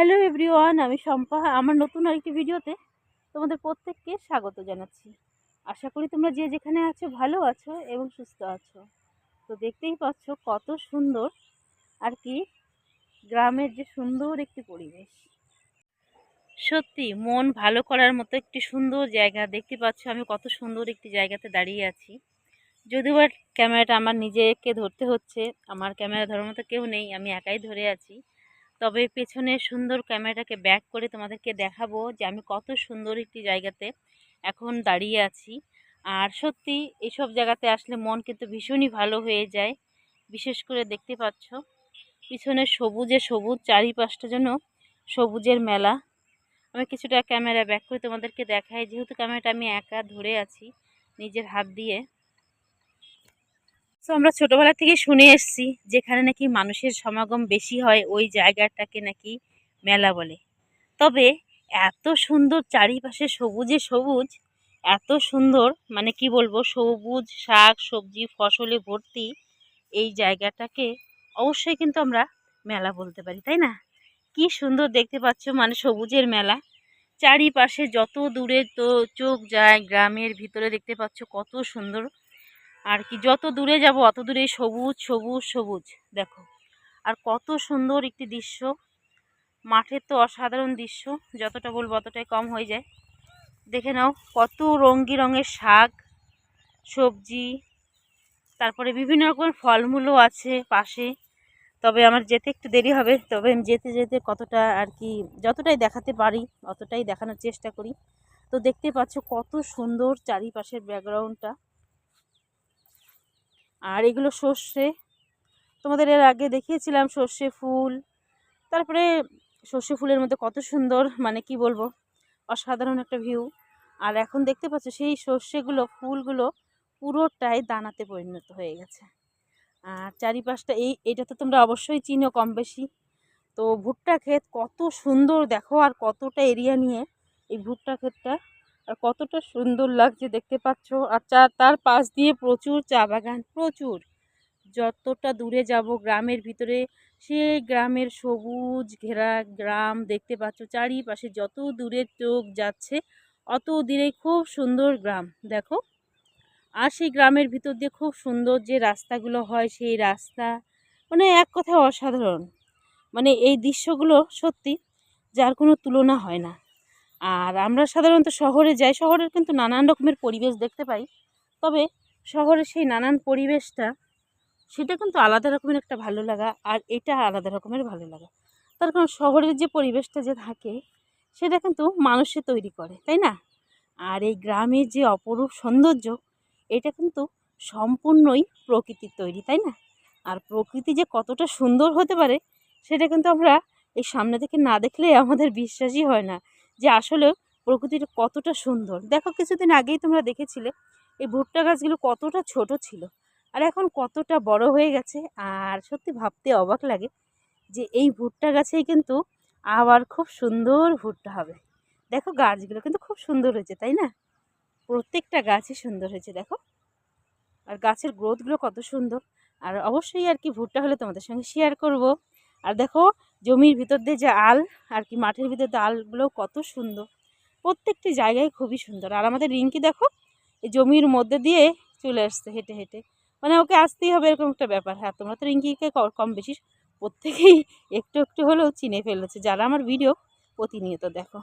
Hello everyone, আমি শম্পা। আমার নতুন আরেকটি ভিডিওতে তোমাদের প্রত্যেককে স্বাগত জানাচ্ছি। আশা করি তোমরা যে যেখানে আছো ভালো আছো এবং সুস্থ আছো। তো দেখতেই পাচ্ছ কত সুন্দর আর কি গ্রামের যে সুন্দর একটি পরিবেশ। সত্যি, মন ভালো করার মতো একটি সুন্দর জায়গা। দেখতে পাচ্ছ আমি কত সুন্দর একটি জায়গাতে দাঁড়িয়ে আছি। যদিও ক্যামেরাটা আমার নিজেকে ধরতে হচ্ছে, আমার ক্যামেরা ধরার মতো কেউ নেই, আমি একাই ধরে আছি। তবে পেছনে সুন্দর ক্যামেরাটাকে ব্যাক করে তোমাদেরকে দেখাবো যে আমি কত সুন্দর একটি জায়গাতে এখন দাঁড়িয়ে আছি। আর সত্যি এসব জায়গাতে আসলে মন কিন্তু ভীষণই ভালো হয়ে যায়। বিশেষ করে দেখতে পাচ্ছ, পিছনে সবুজে সবুজ, চারিপাশটা যেন সবুজের মেলা। আমি কিছুটা ক্যামেরা ব্যাক করে তোমাদেরকে দেখাই, যেহেতু ক্যামেরাটা আমি একা ধরে আছি নিজের হাত দিয়ে। তো আমরা ছোটোবেলা থেকে শুনে এসেছি যেখানে নাকি মানুষের সমাগম বেশি হয় ওই জায়গাটাকে নাকি মেলা বলে। তবে এত সুন্দর চারিপাশে সবুজে সবুজ, এত সুন্দর মানে কি বলব, সবুজ শাক, সবজি, ফসলে ভর্তি এই জায়গাটাকে অবশ্যই কিন্তু আমরা মেলা বলতে পারি, তাই না? কি সুন্দর দেখতে পাচ্ছ মানে সবুজের মেলা। চারিপাশে যত দূরে তো চোখ যায়, গ্রামের ভিতরে দেখতে পাচ্ছ কত সুন্দর আর কি, যত দূরে যাব অত দূরে সবুজ সবুজ সবুজ, দেখো। আর কত সুন্দর একটি দৃশ্য। মাঠের তো অসাধারণ দৃশ্য, যতটা বলব অতটাই কম হয়ে যায়। দেখে নাও, কত রঙ্গি রঙের শাক, সবজি, তারপরে বিভিন্ন রকমের ফলমূলও আছে পাশে। তবে আমার যেতে একটু দেরি হবে, তবে আমি যেতে যেতে কতটা আর কি, যতটাই দেখাতে পারি অতটাই দেখানোর চেষ্টা করি। তো দেখতে পাচ্ছ কত সুন্দর চারিপাশের ব্যাকগ্রাউন্ডটা। আর এগুলো সর্ষে। তোমাদের এর আগে দেখিয়েছিলাম সর্ষে ফুল। তারপরে সর্ষে ফুলের মধ্যে কত সুন্দর মানে কি বলব, অসাধারণ একটা ভিউ আর এখন দেখতে পাচ্ছ, সেই সর্ষেগুলো, ফুলগুলো পুরোটাই দানাতে পরিণত হয়ে গেছে। আর চারিপাশটা এই, এটা তো তোমরা অবশ্যই চিনো কম বেশি তো ভুট্টা ক্ষেত কত সুন্দর দেখো, আর কতটা এরিয়া নিয়ে এই ভুট্টা ক্ষেতটা আর কতটা সুন্দর লাগছে দেখতে পাচ্ছ। আর চা, তার পাশ দিয়ে প্রচুর চা বাগান, প্রচুর। যতটা দূরে যাব গ্রামের ভিতরে, সেই গ্রামের সবুজ ঘেরা গ্রাম দেখতে পাচ্ছ। চারিপাশে যত দূরে চোখ যাচ্ছে, অত দূরে খুব সুন্দর গ্রাম, দেখো। আর সেই গ্রামের ভিতর দিয়ে খুব সুন্দর যে রাস্তাগুলো হয়, সেই রাস্তা মানে এক কথায় অসাধারণ। মানে এই দৃশ্যগুলো সত্যি, যার কোনো তুলনা হয় না। আর আমরা সাধারণত শহরে যাই, শহরের কিন্তু নানান রকমের পরিবেশ দেখতে পাই। তবে শহরের সেই নানান পরিবেশটা, সেটা কিন্তু আলাদা রকমের একটা ভালো লাগা আর এটা আলাদা রকমের ভালো লাগা। তার কারণ শহরের যে পরিবেশটা যে থাকে, সেটা কিন্তু মানুষে তৈরি করে, তাই না? আর এই গ্রামের যে অপরূপ সৌন্দর্য, এটা কিন্তু সম্পূর্ণই প্রকৃতির তৈরি, তাই না? আর প্রকৃতি যে কতটা সুন্দর হতে পারে, সেটা কিন্তু আমরা এই সামনে থেকে না দেখলে আমাদের বিশ্বাসই হয় না। যে আসলে প্রকৃতিটা কতটা সুন্দর। দেখো কিছুদিন আগেই তোমরা দেখেছিলে এই ভুট্টা গাছগুলো কতটা ছোট ছিল আর এখন কতটা বড় হয়ে গেছে। আর সত্যি ভাবতে অবাক লাগে যে এই ভুট্টা গাছেই কিন্তু আবার খুব সুন্দর ভুট্টা হবে। দেখো গাছগুলো কিন্তু খুব সুন্দর হয়েছে, তাই না? প্রত্যেকটা গাছই সুন্দর হয়েছে, দেখো। আর গাছের গ্রোথগুলো কত সুন্দর। আর অবশ্যই আর কি ভুট্টা হলে তোমাদের সঙ্গে শেয়ার করব। আর দেখো জমির ভিতর দিয়ে যে আল আর কি মাঠের ভিতর দিয়ে আলগুলো কত সুন্দর। প্রত্যেকটি জায়গায় খুবই সুন্দর। আর আমাদের রিঙ্কি দেখো, এই জমির মধ্যে দিয়ে চলে আসছে হেঁটে হেঁটে। মানে ওকে আসতেই হবে এরকম একটা ব্যাপার। হ্যাঁ তোমরা তো রিঙ্কিকে কম বেশি প্রত্যেকেই একটু একটু হলেও চিনে ফেলেছে। যারা আমার ভিডিও প্রতিনিয়ত দেখো।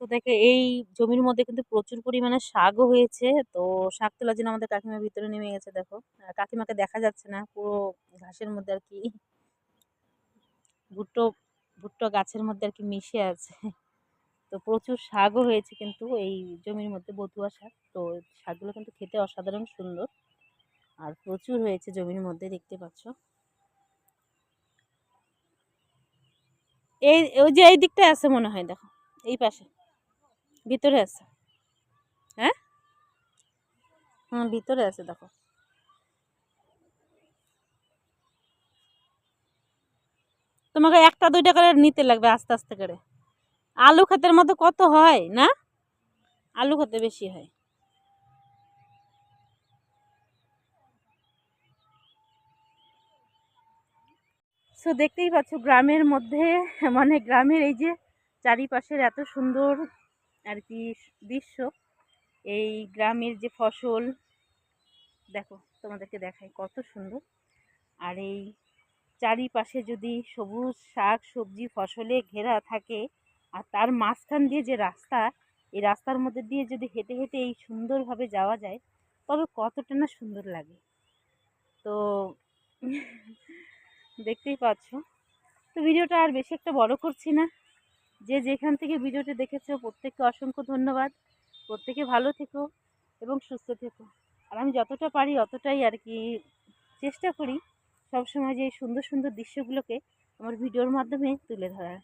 তো দেখে এই জমির মধ্যে কিন্তু প্রচুর পরিমাণে শাকও হয়েছে। তো শাক তোলার জন্য আমাদের কাকিমা ভিতরে নেমে গেছে, দেখো। কাকিমাকে দেখা যাচ্ছে না, পুরো ঘাসের মধ্যে আর কি ভুট্টো ভুট্টো গাছের মধ্যে আর কি মিশে আছে। তো প্রচুর শাকও হয়েছে কিন্তু এই জমির মধ্যে বতুয়া শাক। তো শাকগুলো কিন্তু খেতে অসাধারণ সুন্দর। আর প্রচুর হয়েছে জমির মধ্যে, দেখতে পাচ্ছ। এই, ওই যে এই দিকটায় আছে মনে হয়, দেখো। এই পাশে। ভিতরে আছে। হ্যাঁ? হ্যাঁ ভিতরে আছে, দেখো। তোমাকে একটা, দুইটা করে নিতে লাগবে আস্তে আস্তে করে। আলু খাতের মতো কত হয়, না? আলু খাতে বেশি হয়। সো দেখতেই পাচ্ছ, গ্রামের মধ্যে মানে গ্রামের এই যে চারিপাশের এত সুন্দর আর কি দৃশ্য। এই গ্রামের যে ফসল, দেখো তোমাদেরকে দেখাই কত সুন্দর। আর এই চারিপাশে যদি সবুজ শাক সবজি ফসলে ঘেরা থাকে, আর তার মাঝখান দিয়ে যে রাস্তা, এই রাস্তার মধ্যে দিয়ে যদি হেঁটে হেঁটে এই সুন্দরভাবে যাওয়া যায়, তবে কতটা না সুন্দর লাগে। তো দেখতেই পাচ্ছ। তো ভিডিওটা আর বেশি একটা বড় করছি না। যে যেখান থেকে ভিডিওটি দেখেছ, প্রত্যেককে অসংখ্য ধন্যবাদ। প্রত্যেকে ভালো থেকো এবং সুস্থ থেকো। আর আমি যতটা পারি অতটাই আর কি চেষ্টা করি সবসময় যে সুন্দর সুন্দর দৃশ্যগুলোকে আমার ভিডিওর মাধ্যমে তুলে ধরার।